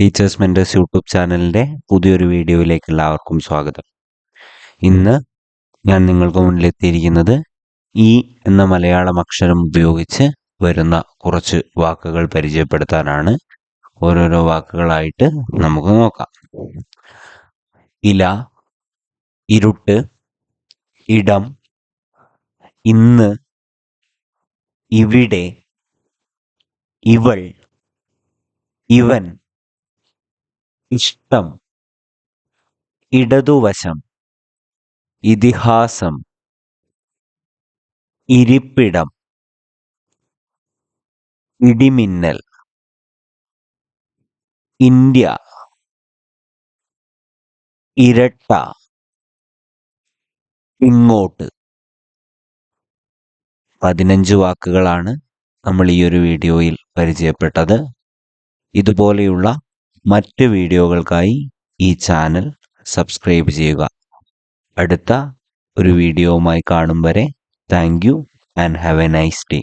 Teachers mentors YouTube ചാനലിന്റെ പുതിയൊരു വീഡിയോയിലേക്ക് എല്ലാവർക്കും സ്വാഗതം. ഇന്ന് ഞാൻ നിങ്ങൾക്ക് മുന്നിൽ എത്തിയിരിക്കുന്നത് ഈ എന്ന മലയാളം അക്ഷരം ഉപയോഗിച്ച് വരുന്ന കുറച്ച് വാക്കുകൾ പരിചയപ്പെടുത്താനാണ്. ഓരോരോ വാക്കുകളായിട്ട് നമുക്ക് നോക്കാം. ഇല ഇരുട്ട് ഇടം ഇന്ന് ഇവിടെ ഇവൾ ഇവൻ ഇഷ്ടം. ഇടതുവശം. ഇതിഹാസം. ഇരിപ്പിടം. ഇടിമിന്നൽ. ഇന്ത്യ. ഇരട്ട. ഇങ്ങോട്ട്. പതിനഞ്ച് വാക്കുകളാണ് നമ്മൾ ഈ ഒരു വീഡിയോയിൽ പരിചയപ്പെട്ടത്. ഇതുപോലെയുള്ള മറ്റ് വീഡിയോകൾക്കായി ഈ ചാനൽ സബ്സ്ക്രൈബ് ചെയ്യുക. അടുത്ത ഒരു വീഡിയോവുമായി കാണും വരെ thank you and have a nice day.